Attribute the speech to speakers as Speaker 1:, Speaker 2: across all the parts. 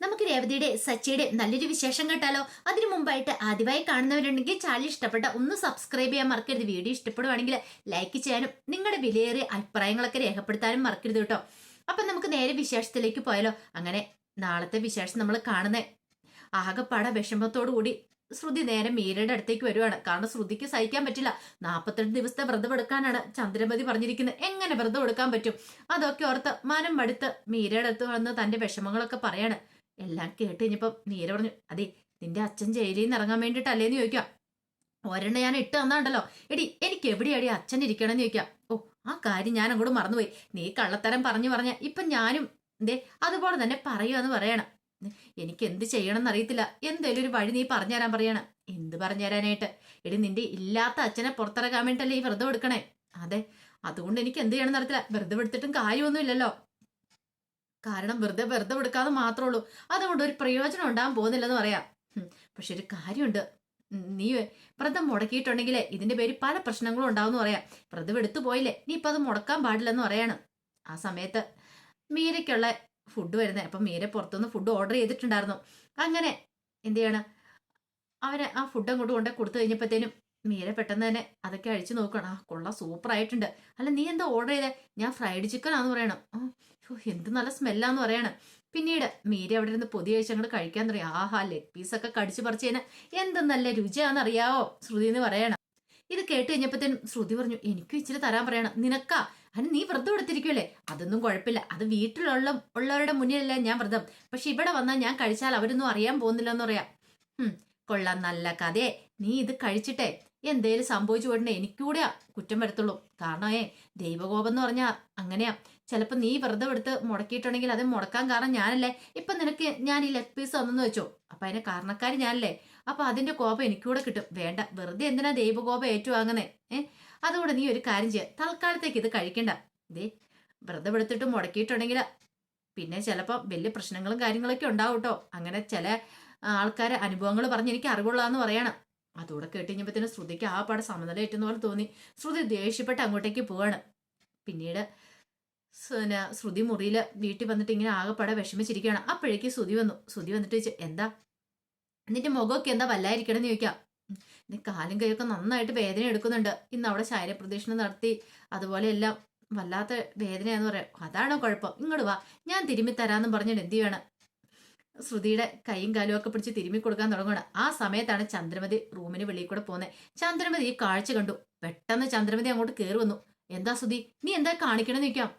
Speaker 1: നമുക്ക് രേവതിയുടെ സച്ചിയുടെ നല്ലൊരു വിശേഷം കേട്ടാലോ? അതിനു മുമ്പായിട്ട് ആദ്യമായി കാണുന്നവരുണ്ടെങ്കിൽ ചാനൽ ഇഷ്ടപ്പെട്ട ഒന്ന് സബ്സ്ക്രൈബ് ചെയ്യാൻ മറക്കരുത്. വീഡിയോ ഇഷ്ടപ്പെടുവാണെങ്കിൽ ലൈക്ക് ചെയ്യാനും നിങ്ങളുടെ വിലയേറിയ അഭിപ്രായങ്ങളൊക്കെ രേഖപ്പെടുത്താനും മറക്കരുത് കേട്ടോ. അപ്പൊ നമുക്ക് നേരെ വിശേഷത്തിലേക്ക് പോയാലോ? അങ്ങനെ നാളത്തെ വിശേഷം നമ്മൾ കാണുന്നേ. ആകെപ്പാട വിഷമത്തോടു കൂടി ശ്രുതി നേരെ മീരയുടെ അടുത്തേക്ക് വരുവാണ്. കാരണം ശ്രുതിക്ക് സഹിക്കാൻ പറ്റില്ല. നാൽപ്പത്തെട്ട് ദിവസത്തെ വ്രതം എടുക്കാനാണ് ചന്ദ്രമതി പറഞ്ഞിരിക്കുന്നത്. എങ്ങനെ വ്രതം എടുക്കാൻ പറ്റും? അതൊക്കെ ഓർത്ത് മനം മടുത്ത് മീരയുടെ അടുത്ത് വന്ന് തന്റെ വിഷമങ്ങളൊക്കെ പറയാണ്. എല്ലാം കേട്ട് കഴിഞ്ഞപ്പം നേരെ പറഞ്ഞു അതെ നിന്റെ അച്ഛൻ ജയിലിൽ നിന്ന് ഇറങ്ങാൻ വേണ്ടിയിട്ടല്ലേന്ന് ചോദിക്കാം ഒരെണ്ണ ഞാൻ ഇട്ട് തന്നാണ്ടല്ലോ. എടി എനിക്ക് എവിടെയാടി അച്ഛൻ ഇരിക്കണമെന്ന് ചോദിക്കാം ഓ ആ കാര്യം ഞാൻ അങ്ങോട്ട് മറന്നുപോയി. നീ കള്ളത്തരം പറഞ്ഞു പറഞ്ഞ ഇപ്പം ഞാനും എന്തേ അതുപോലെ തന്നെ പറയുമെന്ന് പറയണം. എനിക്ക് എന്ത് ചെയ്യണം എന്നറിയത്തില്ല എന്തേലും ഒരു വഴി നീ പറഞ്ഞുതരാൻ പറയണം. എന്ത് പറഞ്ഞുതരാനായിട്ട് എടി നിന്റെ ഇല്ലാത്ത അച്ഛനെ പുറത്തിറക്കാൻ വേണ്ടിയിട്ടല്ലേ ഈ വ്രതം എടുക്കണേ? അതെ അതുകൊണ്ട് എനിക്ക് എന്ത് ചെയ്യണം എന്നറിയത്തില്ല വെറുതെ എടുത്തിട്ടും കാര്യമൊന്നുമില്ലല്ലോ. കാരണം വെറുതെ വെറുതെ എടുക്കാതെ മാത്രമേ ഉള്ളൂ. അതുകൊണ്ട് ഒരു പ്രയോജനം ഉണ്ടാകാൻ പോകുന്നില്ലെന്ന് പറയാം. പക്ഷെ ഒരു കാര്യമുണ്ട്. നീ വ്രതം മുടക്കിയിട്ടുണ്ടെങ്കിലേ ഇതിന്റെ പേര് പല പ്രശ്നങ്ങളും ഉണ്ടാവും എന്ന് പറയാം. വ്രതം എടുത്തു പോയില്ലേ നീ ഇപ്പൊ അത് മുടക്കാൻ പാടില്ലെന്ന് പറയാണ്. ആ സമയത്ത് മീരയ്ക്കുള്ള ഫുഡ് വരുന്നത് അപ്പം മീര പുറത്തുനിന്ന് ഫുഡ് ഓർഡർ ചെയ്തിട്ടുണ്ടായിരുന്നു. അങ്ങനെ എന്ത് ചെയ്യണം? അവന് ആ ഫുഡ് അങ്ങോട്ട് കൊണ്ട് കൊടുത്തു കഴിഞ്ഞപ്പോഴത്തേനും മീര പെട്ടെന്ന് തന്നെ അതൊക്കെ അഴിച്ചു നോക്കണം. ആ കൊള്ള സൂപ്പർ ആയിട്ടുണ്ട്. അല്ല നീ എന്താ ഓർഡർ ചെയ്തേ? ഞാൻ ഫ്രൈഡ് ചിക്കൻ ആന്ന് പറയണം. എന്ത് നല്ല സ്മെല്ലാന്ന് പറയണം. പിന്നീട് മീര അവിടെ ഇരുന്ന് പൊതി കഴിച്ച് അങ്ങോട്ട് കഴിക്കാൻ തുടങ്ങി. ആഹാ ലെഗ് പീസൊക്കെ കടിച്ചു പറിച്ച് കഴിഞ്ഞാൽ എന്ത് നല്ല രുചിയാണെന്ന് അറിയാവോ ശ്രുതി എന്ന് പറയണം. ഇത് കേട്ട് കഴിഞ്ഞപ്പോഴത്തേനും ശ്രുതി പറഞ്ഞു എനിക്കും ഇച്ചിരി തരാൻ പറയണം. നിനക്കാ? അതിന് നീ വ്രതം എടുത്തിരിക്കുമല്ലേ അതൊന്നും കുഴപ്പമില്ല. അത് വീട്ടിലുള്ള ഉള്ളവരുടെ മുന്നിലല്ല ഞാൻ വ്രതം. പക്ഷെ ഇവിടെ വന്നാൽ ഞാൻ കഴിച്ചാൽ അവരൊന്നും അറിയാൻ പോകുന്നില്ലെന്ന് പറയാം. കൊള്ളാം നല്ല കഥയെ. നീ ഇത് കഴിച്ചിട്ടേ. എന്തേലും സംഭവിച്ചു പോയിട്ടുണ്ടെ എനിക്കൂടെ കുറ്റം വരത്തുള്ളൂ. കാരണം ഏ ദൈവകോപം എന്ന് പറഞ്ഞാൽ അങ്ങനെയാ. ചിലപ്പോൾ നീ വ്രതം എടുത്ത് മുടക്കിയിട്ടുണ്ടെങ്കിൽ അത് മുടക്കാൻ കാരണം ഞാനല്ലേ? ഇപ്പൊ നിനക്ക് ഞാൻ ഈ ലെഗ് പീസ് തന്നെന്ന് വെച്ചോ? അപ്പൊ അതിന് കാരണക്കാരി ഞാനല്ലേ? അപ്പൊ അതിന്റെ കോപം എനിക്കൂടെ കിട്ടും. വേണ്ട. വെറുതെ എന്തിനാ ദൈവകോപം ഏറ്റുവാങ്ങുന്നേ? ഏ? അതുകൊണ്ട് നീ ഒരു കാര്യം ചെയ്യുക തൽക്കാലത്തേക്ക് ഇത് കഴിക്കണ്ട. ദേ വ്രതം എടുത്തിട്ട് മുടക്കിയിട്ടുണ്ടെങ്കിൽ പിന്നെ ചിലപ്പോൾ വലിയ പ്രശ്നങ്ങളും കാര്യങ്ങളൊക്കെ ഉണ്ടാവും കേട്ടോ. അങ്ങനെ ചില ആൾക്കാരെ അനുഭവങ്ങൾ പറഞ്ഞ് എനിക്ക് അറിവുള്ളതെന്ന് പറയണം. അതോടെ കേട്ടുകഴിഞ്ഞപ്പോഴത്തേനും ശ്രുതിക്ക് ആ പാടെ സമനിലയേറ്റുന്ന പോലെ തോന്നി. ശ്രുതി ദേഷ്യപ്പെട്ട് അങ്ങോട്ടേക്ക് പോവാണ്. പിന്നീട് പിന്നെ ശ്രുതി മുറിയിൽ വീട്ടിൽ വന്നിട്ട് ഇങ്ങനെ ആകെപ്പാടെ വിഷമിച്ചിരിക്കുകയാണ്. അപ്പോഴേക്ക് ശ്രുതി വന്നു. ശ്രുതി വന്നിട്ട് ചോദിച്ചു എന്താ? നിന്റെ മുഖമൊക്കെ എന്താ വല്ലായിരിക്കണം എന്ന് ചോദിക്കാം നീ കാലും കൈയൊക്കെ നന്നായിട്ട് വേദന എടുക്കുന്നുണ്ട്. ഇന്ന് അവിടെ ശാരീരപ്രദക്ഷിണം നടത്തി. അതുപോലെ എല്ലാം വല്ലാത്ത വേദനയാന്ന് പറയാം. അതാണോ കുഴപ്പം? ഇങ്ങോട്ട് വാ. ഞാൻ തിരുമ്മി തരാമെന്നും പറഞ്ഞിട്ട് എന്ത് ചെയ്യണം? ശ്രുതിയുടെ കൈയും കാലും ഒക്കെ പിടിച്ച് തിരുമ്മി കൊടുക്കാൻ തുടങ്ങണം ആ സമയത്താണ് ചന്ദ്രമതി റൂമിന് വെളിയിൽ കൂടെ പോകുന്നത് ചന്ദ്രമതി ഈ കാഴ്ച കണ്ടു. പെട്ടെന്ന് ചന്ദ്രമതി അങ്ങോട്ട് കയറി വന്നു. എന്താ ശ്രുതി? നീ എന്താ കാണിക്കണമെന്ന് നിൽക്കാം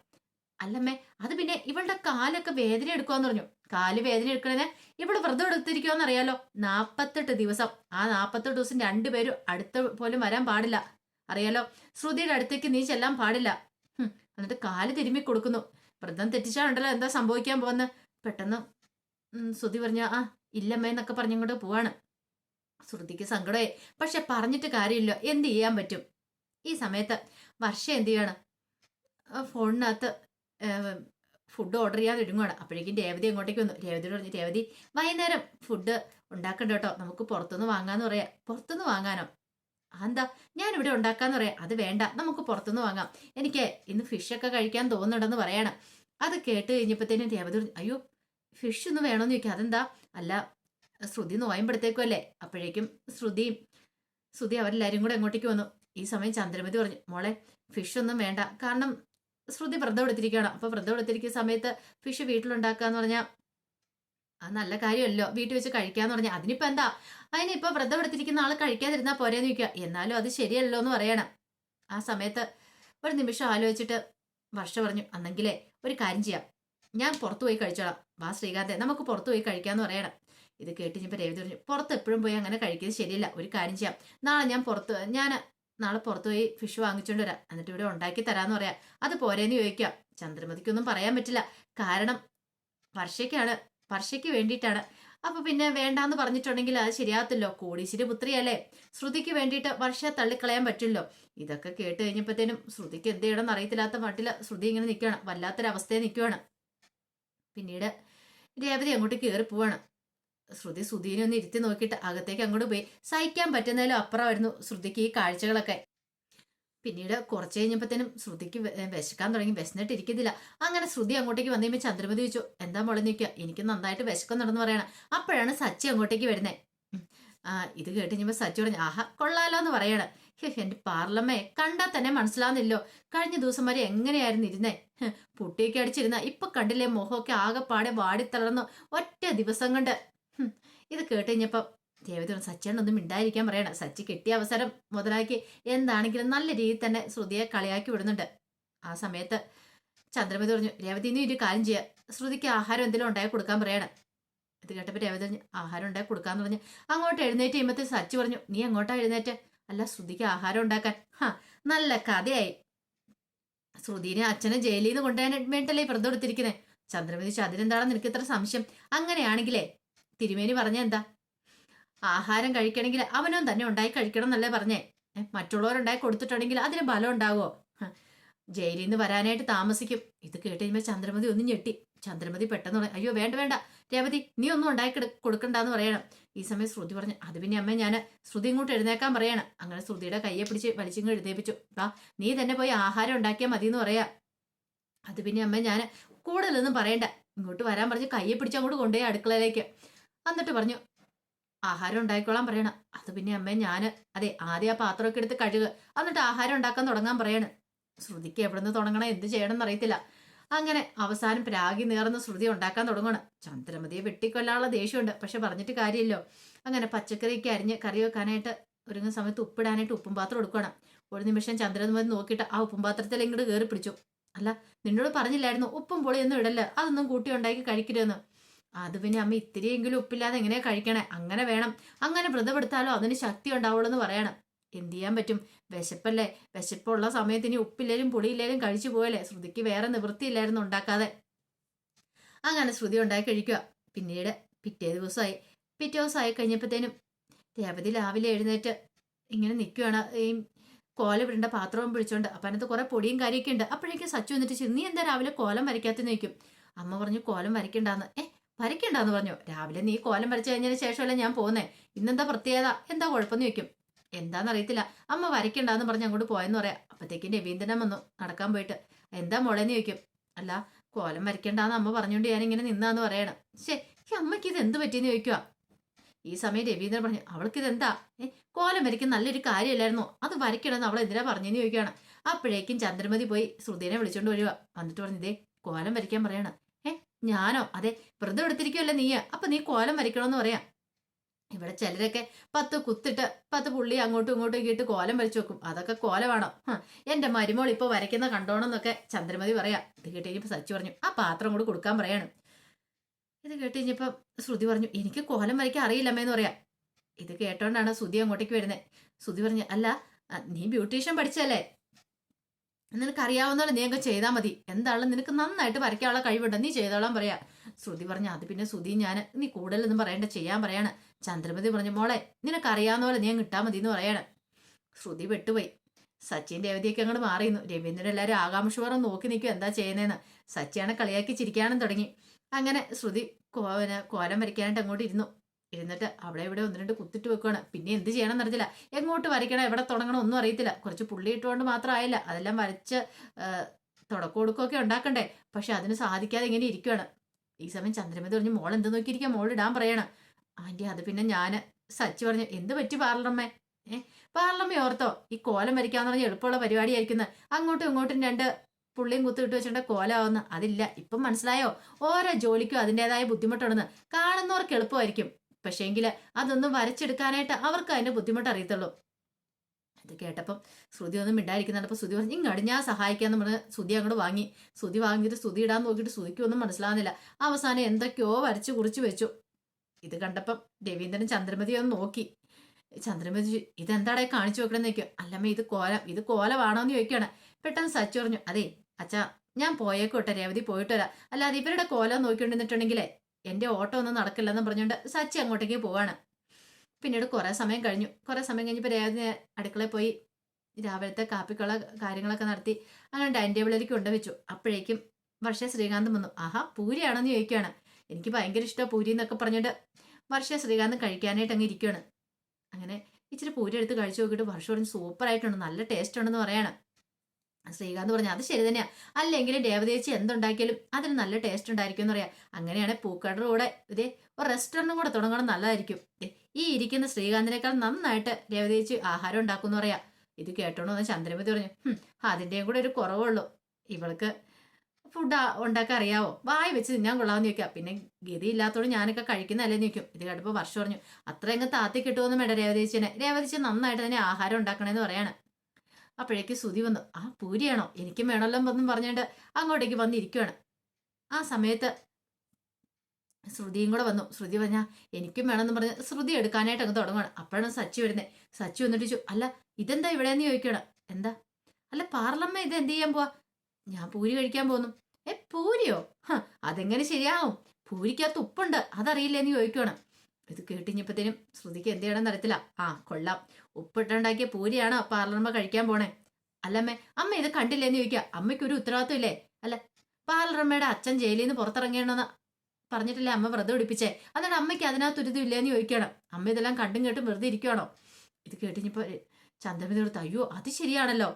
Speaker 1: അല്ലമ്മേ അത് പിന്നെ ഇവളുടെ കാലൊക്കെ വേദന എടുക്കുവാന്ന് പറഞ്ഞു. കാൽ വേദന എടുക്കണേ ഇവൾ വ്രതം എടുത്തിരിക്കുവാന്ന് അറിയാലോ. നാപ്പത്തെട്ട് ദിവസം. ആ നാപ്പത്തെട്ട് ദിവസം രണ്ടുപേരും അടുത്ത പോലും വരാൻ പാടില്ല. അറിയാലോ ശ്രുതിയുടെ അടുത്തേക്ക് നീ ചെല്ലാൻ പാടില്ല. എന്നിട്ട് കാൽ തിരുമ്മി കൊടുക്കുന്നു. വ്രതം തെറ്റിച്ചാണ്ടല്ലോ എന്താ സംഭവിക്കാൻ പോകുന്നത്. പെട്ടെന്ന് ശ്രുതി പറഞ്ഞ ആ ഇല്ലമ്മ എന്നൊക്കെ പറഞ്ഞങ്ങോട്ട് പോവാണ്. ശ്രുതിക്ക് സങ്കടമായി. പക്ഷെ പറഞ്ഞിട്ട് കാര്യമില്ല. എന്ത് ചെയ്യാൻ പറ്റും? ഈ സമയത്ത് വർഷ എന്ത് ചെയ്യണം? ഫോണിനകത്ത് ഫുഡ് ഓർഡർ ചെയ്യാൻ ഇടുങ്ങുകയാണ് അപ്പോഴേക്കും രേവതി അങ്ങോട്ടേക്ക് വന്നു. രേവതിയോട് പറഞ്ഞു രേവതി വൈകുന്നേരം ഫുഡ് ഉണ്ടാക്കണ്ട കേട്ടോ. നമുക്ക് പുറത്തുനിന്ന് വാങ്ങാന്ന് പറയാം. പുറത്തുനിന്ന് വാങ്ങാനോ? എന്താ? ഇവിടെ ഉണ്ടാക്കാന്ന് പറയാം. അത് വേണ്ട. നമുക്ക് പുറത്തുനിന്ന് വാങ്ങാം. എനിക്ക് ഇന്ന് ഫിഷൊക്കെ കഴിക്കാൻ തോന്നുന്നുണ്ടെന്ന് പറയണം. അത് കേട്ട് കഴിഞ്ഞപ്പോഴത്തേനും രേവതി അയ്യോ ഫിഷ് ഒന്ന് വേണമെന്ന് ചോദിക്കാം. അതെന്താ? അല്ല ശ്രുതി നോയമ്പെടുത്തേക്കും അല്ലേ അപ്പോഴേക്കും ശ്രുതിയും ശ്രുതി അവരെല്ലാവരും കൂടെ അങ്ങോട്ടേക്ക് വന്നു. ഈ സമയം ചന്ദ്രമതി പറഞ്ഞു മോളെ ഫിഷ് ഒന്നും വേണ്ട. കാരണം ശ്രുതി വ്രതം എടുത്തിരിക്കുകയാണ്. അപ്പൊ വ്രതം എടുത്തിരിക്കുന്ന സമയത്ത് ഫിഷ് വീട്ടിലുണ്ടാക്കാന്ന് പറഞ്ഞാൽ അത് നല്ല കാര്യമല്ലോ. വീട്ടിൽ വെച്ച് കഴിക്കാന്ന് പറഞ്ഞാൽ അതിനിപ്പോ എന്താ? അതിനിപ്പോ വ്രതം എടുത്തിരിക്കുന്ന ആൾ കഴിക്കാതിരുന്നാ പോരേന്ന് ചോദിക്കുക. എന്നാലും അത് ശരിയല്ലോ എന്ന് പറയണം. ആ സമയത്ത് ഒരു നിമിഷം ആലോചിച്ചിട്ട് വർഷ പറഞ്ഞു അന്നെങ്കിലേ ഒരു കാര്യം ചെയ്യാം. ഞാൻ പുറത്തു പോയി കഴിച്ചോളാം. വാ ശ്രീകാന്തെ നമുക്ക് പുറത്തു പോയി കഴിക്കാന്ന് പറയണം. ഇത് കേട്ട് ഞാൻ രേവതി പറഞ്ഞു പുറത്ത് എപ്പോഴും പോയി അങ്ങനെ കഴിക്കുന്നത് ശരിയല്ല. ഒരു കാര്യം ചെയ്യാം. നാളെ ഞാൻ പുറത്ത് ഞാൻ നാളെ പുറത്തു പോയി ഫിഷ് വാങ്ങിച്ചുകൊണ്ട് വരാം. എന്നിട്ട് ഇവിടെ ഉണ്ടാക്കി തരാമെന്ന് പറയാം. അത് പോരേന്ന് ചോദിക്കാം ചന്ദ്രമതിക്കൊന്നും പറയാൻ പറ്റില്ല. കാരണം വർഷയ്ക്കാണ് വർഷയ്ക്ക് വേണ്ടിയിട്ടാണ്. അപ്പൊ പിന്നെ വേണ്ടാന്ന് പറഞ്ഞിട്ടുണ്ടെങ്കിൽ അത് ശരിയാകത്തില്ലോ. കോടീശ്വരി പുത്രിയല്ലേ. ശ്രുതിക്ക് വേണ്ടിയിട്ട് വർഷ തള്ളിക്കളയാൻ പറ്റില്ലോ ഇതൊക്കെ കേട്ട് കഴിഞ്ഞപ്പോഴത്തേനും ശ്രുതിക്ക് എന്ത് ചെയ്യണമെന്ന് അറിയത്തില്ലാത്ത മട്ടിൽ ശ്രുതി ഇങ്ങനെ നിൽക്കുകയാണ്. വല്ലാത്തൊരവസ്ഥയെ നിൽക്കുകയാണ്. പിന്നീട് രേവതി അങ്ങോട്ട് കയറി പോവാണ്. ശ്രുതി സുധീനെ ഒന്ന് ഇരുത്തി നോക്കിയിട്ട് അകത്തേക്ക് അങ്ങോട്ട് പോയി. സഹിക്കാൻ പറ്റുന്നതിലും അപ്പുറമായിരുന്നു ശ്രുതിക്ക് ഈ കാഴ്ചകളൊക്കെ. പിന്നീട് കുറച്ച് കഴിഞ്ഞപ്പോഴത്തേനും ശ്രുതിക്ക് വിശക്കാൻ തുടങ്ങി. വിശന്നിട്ട് ഇരിക്കുന്നില്ല. അങ്ങനെ ശ്രുതി അങ്ങോട്ടേക്ക് വന്നു കഴിയുമ്പോൾ ചന്ദ്രമതി ചോദിച്ചു എന്താ മോളെ നിൽക്കുക എനിക്ക് നന്നായിട്ട് വിശക്കുന്നുണ്ടെന്ന് പറയണം. അപ്പോഴാണ് സച്ചി അങ്ങോട്ടേക്ക് വരുന്നത് ഇത് കേട്ട് കഴിഞ്ഞപ്പോൾ സച്ചി പറഞ്ഞു ആഹാ കൊള്ളാലോ എന്ന് പറയണം. എന്റെ പാർലമ്മേ കണ്ടാൽ തന്നെ മനസ്സിലാവുന്നില്ലോ. കഴിഞ്ഞ ദിവസം വരെ എങ്ങനെയായിരുന്നു ഇരുന്നേ? പുട്ടിയൊക്കെ അടിച്ചിരുന്ന ഇപ്പൊ കണ്ടില്ലേ മുഖമൊക്കെ ആകെപ്പാടെ വാടിത്തളർന്നു ഒറ്റ ദിവസം കൊണ്ട്. ഇത് കേട്ട് കഴിഞ്ഞപ്പം ദേവതോട് ഒന്നും മിണ്ടായിരിക്കാൻ പറയണം സച്ചി കിട്ടിയ അവസരം മുതലാക്കി എന്താണെങ്കിലും നല്ല രീതിയിൽ തന്നെ ശ്രുതിയെ കളിയാക്കി വിടുന്നുണ്ട്. ആ സമയത്ത് ചന്ദ്രമതി പറഞ്ഞു രേവതി നീ ഒരു കാര്യം ചെയ്യുക ശ്രുതിക്ക് ആഹാരം എന്തെങ്കിലും ഉണ്ടായി കൊടുക്കാൻ പറയണം. ഇത് കേട്ടപ്പോൾ രേവതി ആഹാരം ഉണ്ടായി കൊടുക്കാന്ന് പറഞ്ഞ് അങ്ങോട്ട് എഴുന്നേറ്റ് ചെയ്യുമ്പോൾ സച്ചി പറഞ്ഞു നീ എങ്ങോട്ടാണ് എഴുന്നേറ്റ്? അല്ല ശ്രുതിക്ക് ആഹാരം ഉണ്ടാക്കാൻ. ഹാ നല്ല കഥയായി. ശ്രുതിനെ അച്ഛനെ ജയിലിൽ നിന്ന് കൊണ്ടുപോകാൻ വേണ്ടിട്ടല്ലേ വ്രതം എടുത്തിരിക്കുന്നത് ചന്ദ്രമതി അതിനെന്താണെന്ന് നിനക്ക് ഇത്ര സംശയം? അങ്ങനെയാണെങ്കിലേ തിരുമേനി പറഞ്ഞ എന്താ? ആഹാരം കഴിക്കണമെങ്കിൽ അവനും തന്നെ ഉണ്ടായി കഴിക്കണം എന്നല്ലേ പറഞ്ഞേ. മറ്റുള്ളവരുണ്ടായി കൊടുത്തിട്ടുണ്ടെങ്കിൽ അതിന് ബലം ഉണ്ടാവുമോ? ജയിലിൽ നിന്ന് വരാനായിട്ട് താമസിക്കും. ഇത് കേട്ട് കഴിയുമ്പോൾ ചന്ദ്രമതി ഒന്നും ഞെട്ടി. ചന്ദ്രമതി പെട്ടെന്ന് അയ്യോ വേണ്ട വേണ്ട രേവതി നീ ഒന്നും ഉണ്ടാക്കി കൊടുക്കണ്ടാന്ന് പറയണം. ഈ സമയം ശ്രുതി പറഞ്ഞു അത് പിന്നെ അമ്മ ഞാൻ ശ്രുതി ഇങ്ങോട്ട് എഴുന്നേക്കാൻ പറയണം. അങ്ങനെ ശ്രുതിയുടെ കയ്യെ പിടിച്ച് വലിച്ചിങ്ങ് എഴുന്നേപ്പിച്ചു. ആ നീ തന്നെ പോയി ആഹാരം ഉണ്ടാക്കിയാൽ മതി എന്ന് പറയാം. അത് പിന്നെ അമ്മ ഞാൻ കൂടുതലൊന്നും പറയണ്ട. ഇങ്ങോട്ട് വരാൻ പറഞ്ഞ് കയ്യെ പിടിച്ച് അങ്ങോട്ട് കൊണ്ടുപോയി അടുക്കളയിലേക്ക്. എന്നിട്ട് പറഞ്ഞു ആഹാരം ഉണ്ടാക്കിക്കോളാൻ പറയണം. അത് പിന്നെ അമ്മ ഞാൻ അതെ ആദ്യം ആ പാത്രമൊക്കെ എടുത്ത് കഴുകുക എന്നിട്ട് ആഹാരം ഉണ്ടാക്കാൻ തുടങ്ങാൻ പറയാണ്. ശ്രുതിക്ക് എവിടെ നിന്ന് തുടങ്ങണം? എന്ത് ചെയ്യണം? എന്നറിയത്തില്ല. അങ്ങനെ അവസാനം പ്രാഗി നേർന്ന ശ്രുതി ഉണ്ടാക്കാൻ തുടങ്ങണം ചന്ദ്രമതിയെ വെട്ടിക്കൊല്ലാനുള്ള ദേഷ്യമുണ്ട്. പക്ഷെ പറഞ്ഞിട്ട് കാര്യമില്ലോ. അങ്ങനെ പച്ചക്കറിയൊക്കെ അരിഞ്ഞ് കറി വെക്കാനായിട്ട് ഒരുങ്ങുന്ന സമയത്ത് ഉപ്പിടാനായിട്ട് ഉപ്പും പാത്രം എടുക്കണം ഒരു നിമിഷം ചന്ദ്രമതി നോക്കിയിട്ട് ആ ഉപ്പും പാത്രത്തിൽ ഇങ്ങോട്ട് കയറി പിടിച്ചു. അല്ല നിന്നോട് പറഞ്ഞില്ലായിരുന്നു ഉപ്പും പൊളിയൊന്നും ഇടല്ല? അതൊന്നും കൂട്ടി ഉണ്ടാക്കി കഴിക്കരുതെന്ന്. അത് പിന്നെ അമ്മ ഇത്തിരിയെങ്കിലും ഉപ്പില്ലാതെ എങ്ങനെയാ കഴിക്കണേ? അങ്ങനെ വേണം. അങ്ങനെ വ്രതമെടുത്താലോ അതിന് ശക്തി ഉണ്ടാവുള്ളൂ എന്ന് പറയണം. എന്ത് ചെയ്യാൻ പറ്റും? വിശപ്പല്ലേ? വിശപ്പുള്ള സമയത്ത് ഇനി ഉപ്പില്ലേലും പുളിയില്ലേലും കഴിച്ചു പോയല്ലേ? ശ്രുതിക്ക് വേറെ നിവൃത്തിയില്ലായിരുന്നു ഉണ്ടാക്കാതെ. അങ്ങനെ ശ്രുതി ഉണ്ടാക്കി കഴിക്കുക പിന്നീട് പിറ്റേ ദിവസമായി പിറ്റേ ദിവസമായി കഴിഞ്ഞപ്പോഴത്തേനും രേവതി രാവിലെ എഴുന്നേറ്റ് ഇങ്ങനെ നിൽക്കുകയാണ് ഈ കോല വിടേണ്ട പാത്രവും പിടിച്ചോണ്ട്. അപ്പം അതിനകത്ത് കുറെ പൊടിയും കാര്യമൊക്കെ ഉണ്ട്. അപ്പോഴേക്കും സച്ചു വന്നിട്ട് ചെന്ന് നീ എന്താ രാവിലെ കോലം വരയ്ക്കാത്തെന്ന് ചോദിക്കും? അമ്മ പറഞ്ഞു കോലം വരയ്ക്കണ്ടാന്ന്. ഏ വരയ്ക്കണ്ടാന്ന് പറഞ്ഞു. രാവിലെ നീ കോലം വരച്ചു കഴിഞ്ഞതിന് ശേഷമല്ലേ ഞാൻ പോകുന്നേ ഇന്നെന്താ പ്രത്യേകത? എന്താ കുഴപ്പമെന്ന് ചോദിക്കും. എന്താണെന്നറിയത്തില്ല അമ്മ വരയ്ക്കണ്ടെന്ന് പറഞ്ഞ് അങ്ങോട്ട് പോയെന്ന് പറയാം. അപ്പത്തേക്കും രവീന്ദ്രൻ വന്നു നടക്കാൻ പോയിട്ട്. എന്താ മോളെന്ന് ചോദിക്കും. അല്ല കോലം വരയ്ക്കണ്ടെന്ന് അമ്മ പറഞ്ഞുകൊണ്ട് ഞാനിങ്ങനെ നിന്നാന്ന് പറയണം. ശേ ഈ അമ്മയ്ക്ക് ഇത് എന്ത് പറ്റിയെന്ന് ചോദിക്കുക ഈ സമയം രവീന്ദ്രൻ പറഞ്ഞു അവൾക്ക് ഇതെന്താ ഏ കോലം വരയ്ക്കാൻ നല്ലൊരു കാര്യമല്ലായിരുന്നോ അത് വരയ്ക്കണമെന്ന് അവൾ എന്തിനാ പറഞ്ഞെന്ന് ചോദിക്കുകയാണ് അപ്പോഴേക്കും ചന്ദ്രമതി പോയി ശ്രുതിനെ വിളിച്ചോണ്ട് വരിക വന്നിട്ട് പറഞ്ഞു ഇതേ കോലം വരയ്ക്കാൻ പറയണം. ഏ ഞാനോ? അതെ വ്രതം എടുത്തിരിക്കുമല്ലേ നീയ. അപ്പൊ നീ കോലം വരയ്ക്കണമെന്ന് പറയാം. ഇവിടെ ചിലരൊക്കെ പത്ത് കുത്തിട്ട് പത്ത് പുള്ളി അങ്ങോട്ടും ഇങ്ങോട്ടും ഇട്ട് കോലം വലിച്ചു വെക്കും. അതൊക്കെ കോലമാണോ എന്റെ മരുമോൾ ഇപ്പൊ വരയ്ക്കുന്ന കണ്ടോണെന്നൊക്കെ ചന്ദ്രമതി പറയാ. ഇത് കേട്ട് സച്ചു പറഞ്ഞു ആ പാത്രം കൂടി കൊടുക്കാൻ പറയാണ്. ഇത് കേട്ട് ശ്രുതി പറഞ്ഞു എനിക്ക് കോലം വരയ്ക്കാൻ അറിയില്ലമ്മേന്ന് പറയാ. ഇത് കേട്ടോണ്ടാണ് ശ്രുതി അങ്ങോട്ടേക്ക് വരുന്നത് ശ്രുതി പറഞ്ഞു അല്ല നീ ബ്യൂട്ടീഷ്യൻ പഠിച്ചല്ലേ നിനക്ക് അറിയാവുന്നോളം നീ അങ്ങ് ചെയ്താൽ മതി. എന്താണെങ്കിലും നിനക്ക് നന്നായിട്ട് വരയ്ക്കാനുള്ള കഴിവുണ്ട്. നീ ചെയ്തോളാൻ പറയാ. ശ്രുതി പറഞ്ഞു അത് പിന്നെ ശ്രുതി ഞാൻ നീ കൂടുതലൊന്നും പറയണ്ട ചെയ്യാൻ പറയാണ്. ചന്ദ്രമതി പറഞ്ഞു മോളെ നിനക്കറിയാവുന്ന പോലെ നീ കിട്ടാൻ മതി എന്ന് പറയാണ്. ശ്രുതി പെട്ടുപോയി. സച്ചിൻ രവതിയൊക്കെ അങ്ങോട്ട് മാറിയുന്നു രവീന്ദ്രൻ എല്ലാവരും ആകാംക്ഷപൂർവം നോക്കി നിൽക്കും എന്താ ചെയ്യുന്നതെന്ന് സച്ചിയാണ് കളിയാക്കി ചിരിക്കാനും തുടങ്ങി. അങ്ങനെ ശ്രുതി കോന കോലം വരയ്ക്കാനായിട്ട് അങ്ങോട്ട് ഇരുന്നു. ഇരുന്നിട്ട് അവിടെ ഇവിടെ ഒന്ന് രണ്ട് കുത്തിട്ട് വെക്കുകയാണ് പിന്നെ എന്ത് ചെയ്യണം എന്നറിയില്ല എങ്ങോട്ട് വരയ്ക്കണം എവിടെ തുടങ്ങണം ഒന്നും അറിയത്തില്ല. കുറച്ച് പുള്ളി ഇട്ടുകൊണ്ട് മാത്രമായില്ല അതെല്ലാം വരച്ച് തുടക്കം കൊടുക്കുകയൊക്കെ ഉണ്ടാക്കണ്ടേ. പക്ഷെ അതിന് സാധിക്കാതെ ഇങ്ങനെ ഇരിക്കുകയാണ് ഈ സമയം ചന്ദ്രമതി പറഞ്ഞു മോൾ എന്ത് നോക്കിയിരിക്കാം മോൾ ഇടാൻ പറയണം. ആന്റി അത് പിന്നെ ഞാൻ സച്ചി പറഞ്ഞു എന്ത് പറ്റി പാർലമ്മേ ഏ പാർലമ്മ ഓർത്തോ ഈ കോലം വരയ്ക്കാന്ന് പറഞ്ഞ എളുപ്പമുള്ള പരിപാടിയായിരിക്കുന്നത് അങ്ങോട്ടും ഇങ്ങോട്ടും രണ്ട് പുള്ളിയും കുത്തിട്ട് വെച്ചിട്ട് കോലാവുന്ന. അതില്ല ഇപ്പം മനസ്സിലായോ? ഓരോ ജോലിക്കും അതിന്റെതായ ബുദ്ധിമുട്ടുണ്ടെന്ന്. കാണുന്നവർക്ക് എളുപ്പമായിരിക്കും. പക്ഷേങ്കിൽ അതൊന്നും വരച്ചെടുക്കാനായിട്ട് അവർക്ക് അതിന്റെ ബുദ്ധിമുട്ട് അറിയത്തുള്ളൂ. ഇത് കേട്ടപ്പം ശ്രുതി ഒന്നും മിണ്ടായിരിക്കുന്നുണ്ട്. അപ്പൊ ശ്രുതി പറഞ്ഞു ഇങ്ങോട്ട് ഞാൻ സഹായിക്കാന്ന് പറഞ്ഞ് ശ്രുതി അങ്ങോട്ട് വാങ്ങി. ശ്രുതി വാങ്ങിയിട്ട് ശ്രുതി ഇടാൻ നോക്കിയിട്ട് ശ്രുതിക്കൊന്നും ഒന്നും മനസ്സിലാവുന്നില്ല. അവസാനം എന്തൊക്കെയോ വരച്ച് കുറിച്ച് വെച്ചു. ഇത് കണ്ടപ്പം രവീന്ദ്രൻ ചന്ദ്രമതി ഒന്ന് നോക്കി. ചന്ദ്രമതി ഇതെന്താടെ കാണിച്ചു വെക്കണമെന്ന് ചോദിക്കും. അല്ലമ്മ ഇത് കോലം ഇത് കോലമാണോ എന്ന് ചോദിക്കുകയാണ്. പെട്ടെന്ന് സച്ചു പറഞ്ഞു അതെ അച്ഛാ ഞാൻ പോയേക്കോട്ടെ രേവതി പോയിട്ട് വരാം. അല്ലാതെ ഇവരുടെ കോലം നോക്കിക്കൊണ്ടിരുന്നിട്ടുണ്ടെങ്കിലേ എന്റെ ഓട്ടോ ഒന്നും നടക്കില്ലെന്ന് പറഞ്ഞുകൊണ്ട് സച്ചി അങ്ങോട്ടേക്ക് പോവാണ്. പിന്നീട് കുറേ സമയം കഴിഞ്ഞു. കുറേ സമയം കഴിഞ്ഞപ്പോൾ രേവതി അടുക്കളയിൽ പോയി രാവിലത്തെ കാപ്പിക്കുള്ള കാര്യങ്ങളൊക്കെ നടത്തി അങ്ങനെ ഡൈനിങ് ടേബിളിലേക്ക് കൊണ്ടുവച്ചു അപ്പോഴേക്കും വർഷ ശ്രീകാന്ത് വന്നു. ആഹാ പൂരിയാണെന്ന് ചോദിക്കുകയാണ്. എനിക്ക് ഭയങ്കര ഇഷ്ടമാണ് പൂരി എന്നൊക്കെ പറഞ്ഞിട്ട് വർഷ ശ്രീകാന്ത് കഴിക്കാനായിട്ട് അങ്ങ് ഇരിക്കുകയാണ്. അങ്ങനെ ഇച്ചിരി പൂരി എടുത്ത് കഴിച്ചു നോക്കിയിട്ട് വർഷം പറഞ്ഞ് സൂപ്പറായിട്ടുണ്ട്. നല്ല ടേസ്റ്റ് ഉണ്ടെന്ന് പറയാണ്. ശ്രീകാന്ത് പറഞ്ഞു അത് ശരി തന്നെയാ. അല്ലെങ്കിൽ ദേവതേച്ചി എന്തുണ്ടാക്കിയാലും അതിന് നല്ല ടേസ്റ്റ് ഉണ്ടായിരിക്കും എന്ന് പറയാം. അങ്ങനെയാണ് പൂക്കടയുടെ കൂടെ ഇതേ ഒരു റെസ്റ്റോറന്റും കൂടെ തുടങ്ങണം നല്ലതായിരിക്കും. ഈ ഇരിക്കുന്ന ശ്രീകാന്തിനേക്കാൾ നന്നായിട്ട് ദേവതേച്ചി ആഹാരം ഉണ്ടാക്കുമെന്ന് പറയാം. ഇത് കേട്ടോണ്ട് വന്ന് ചന്ദ്രമതി പറഞ്ഞു അതിന്റെയും കൂടെ ഒരു കുറവുള്ളൂ. ഇവൾക്ക് ഫുഡ് ഉണ്ടാക്കാൻ അറിയാവോ? വായി വെച്ച് തിന്നാൻ കൊള്ളാമെന്ന് ചോദിക്കാം. പിന്നെ ഗതി ഇല്ലാത്തതോട് ഞാനൊക്കെ കഴിക്കുന്നതല്ലേ നിൽക്കും ഇത് കേട്ടപ്പോൾ വർഷം പറഞ്ഞു അത്രയെങ്കിലും താത്തി കിട്ടുമെന്നും വേണ്ട രേവതീച്ചനെ രേവതീച്ചി നന്നായിട്ട് തന്നെ ആഹാരം ഉണ്ടാക്കണമെന്ന് പറയാണ്. അപ്പോഴേക്ക് ശ്രുതി വന്നു ആ പൂരിയാണോ? എനിക്കും വേണമല്ലോ എന്നും പറഞ്ഞുകൊണ്ട് അങ്ങോട്ടേക്ക് വന്നിരിക്കുകയാണ് ആ സമയത്ത് ശ്രുതിയും കൂടെ വന്നു. ശ്രുതി പറഞ്ഞ എനിക്കും വേണമെന്ന് പറഞ്ഞ് ശ്രുതി എടുക്കാനായിട്ട് അങ്ങ് തുടങ്ങുകയാണ് അപ്പോഴാണ് സച്ചി വരുന്നത് സച്ചി വന്നിട്ട് ചോ അല്ല ഇതെന്താ ഇവിടെയെന്ന് ചോദിക്കണം എന്താ? അല്ല പാർലമ്മ ഇത് എന്ത് ചെയ്യാൻ പോവാ? ഞാൻ പൂരി കഴിക്കാൻ പോകുന്നു. ഏ പൂരിയോ? അതെങ്ങനെ ശരിയാവും? പൂരിക്കകത്ത് ഉപ്പുണ്ട്. അതറിയില്ലെന്ന് ചോദിക്കണം ഇത് കേട്ടിഞ്ഞപ്പത്തേനും ശ്രുതിക്ക് എന്ത് ചെയ്യണം ആ കൊള്ളാം. ഉപ്പിട്ടുണ്ടാക്കിയ പൂരിയാണോ പാർലർമ്മ കഴിക്കാൻ പോണേ. അല്ലമ്മേ അമ്മ ഇത് കണ്ടില്ലേന്ന് ചോദിക്കുക അമ്മയ്ക്ക് ഒരു ഉത്തരവാദിത്വം ഇല്ലേ? അല്ല പാർലറമ്മയുടെ അച്ഛൻ ജയിലിൽ നിന്ന് പുറത്തിറങ്ങണമെന്ന് പറഞ്ഞിട്ടില്ലേ അമ്മ വ്രതം പിടിപ്പിച്ചേ? അതാണ് അമ്മയ്ക്ക് അതിനകത്ത് ഒരു ഇല്ലെന്ന് ചോദിക്കണം. അമ്മ ഇതെല്ലാം കണ്ടും കേട്ടും വെറുതെ ഇരിക്കുകയാണോ ഇത് കേട്ടിഞ്ഞപ്പോ ചന്ദ്രമതി കൊടുത്ത് അയ്യോ അത് ശരിയാണല്ലോ.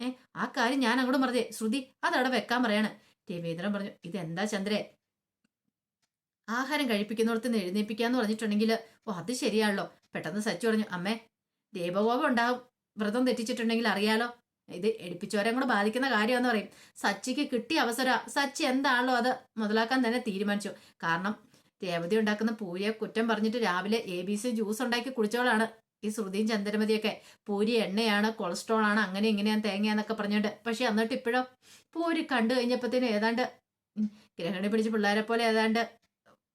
Speaker 1: ഏ ആ കാര്യം ഞാൻ അങ്ങോട്ട് പറഞ്ഞേ ശ്രുതി അതവിടെ വെക്കാൻ പറയാണ്. രവീന്ദ്രൻ പറഞ്ഞു ഇതെന്താ ചന്ദ്രേ? ആഹാരം കഴിപ്പിക്കുന്നിടത്ത് എഴുന്നേപ്പിക്കാന്ന് പറഞ്ഞിട്ടുണ്ടെങ്കിൽ ഓ അത് ശരിയാണല്ലോ. പെട്ടെന്ന് സച്ചു പറഞ്ഞു അമ്മേ ദേവകോപം ഉണ്ടാവും. വ്രതം തെറ്റിച്ചിട്ടുണ്ടെങ്കിൽ അറിയാലോ. ഇത് എടുപ്പിച്ചവരെ കൂടെ ബാധിക്കുന്ന കാര്യമെന്ന് പറയും. സച്ചിക്ക് കിട്ടിയ അവസരം സച്ചി എന്താണല്ലോ അത്? മുതലാക്കാൻ തന്നെ തീരുമാനിച്ചു. കാരണം രേവതി ഉണ്ടാക്കുന്ന പൂരിയെ കുറ്റം പറഞ്ഞിട്ട് രാവിലെ എ ബി സി ജ്യൂസ് ഉണ്ടാക്കി കുടിച്ചോളാണ് ഈ ശ്രുതിയും ചന്ദ്രമതിയൊക്കെ പൂരി എണ്ണയാണ് കൊളസ്ട്രോൾ ആണ് അങ്ങനെ ഇങ്ങനെയാണ് തേങ്ങയാന്നൊക്കെ പറഞ്ഞിട്ട് പക്ഷെ എന്നിട്ട് ഇപ്പോഴും പൂരി കണ്ടു കഴിഞ്ഞപ്പോഴത്തേനും ഏതാണ്ട് ഗ്രഹണി പിടിച്ച പിള്ളേരെ പോലെ ഏതാണ്ട്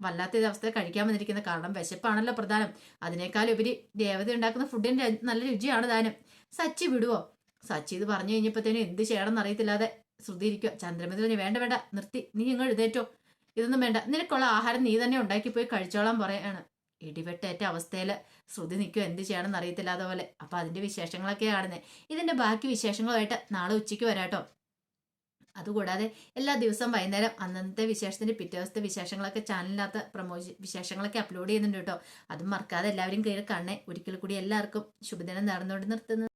Speaker 1: വല്ലാത്ത അവസ്ഥ കഴിക്കാൻ വന്നിരിക്കുന്ന കാരണം വിശപ്പാണല്ലോ പ്രധാനം. അതിനേക്കാൾ ഉപരി ദേവത ഉണ്ടാക്കുന്ന ഫുഡിന്റെ നല്ല രുചിയാണ് താനും സച്ചി വിടുവോ? സച്ചി ഇത് പറഞ്ഞു കഴിഞ്ഞപ്പോഴത്തേനും എന്ത് ചെയ്യണമെന്ന് അറിയത്തില്ലാതെ ശ്രുതിയിരിക്കുക ചന്ദ്രമതി പറഞ്ഞു വേണ്ട വേണ്ട നിർത്തി. നീ ഇങ്ങ് എഴുതേറ്റോ ഇതൊന്നും വേണ്ട. നിനക്കുള്ള ആഹാരം നീ തന്നെ ഉണ്ടാക്കി പോയി കഴിച്ചോളാൻ പറയാണ്. ഇടിവെട്ടേറ്റ അവസ്ഥയിൽ ശ്രുതി നിൽക്കുക എന്ത് ചെയ്യണമെന്ന് അറിയത്തില്ലാതെ പോലെ. അപ്പൊ അതിന്റെ വിശേഷങ്ങളൊക്കെ ആണെന്നേ ഇതിന്റെ ബാക്കി വിശേഷങ്ങളുമായിട്ട് നാളെ ഉച്ചയ്ക്ക് വരാട്ടോ. അതുകൂടാതെ എല്ലാ ദിവസവും വൈകുന്നേരം അന്നത്തെ വിശേഷത്തിന്റെ പിറ്റേ ദിവസത്തെ വിശേഷങ്ങളൊക്കെ ചാനലിനകത്ത് പ്രമോ വിശേഷങ്ങളൊക്കെ അപ്ലോഡ് ചെയ്യുന്നുണ്ട് കേട്ടോ. അതും മറക്കാതെ എല്ലാവരും കയറി കാണണേ. ഒരിക്കൽ കൂടി എല്ലാവർക്കും ശുഭദിനം നടന്നുകൊണ്ട് നിർത്തുന്നു.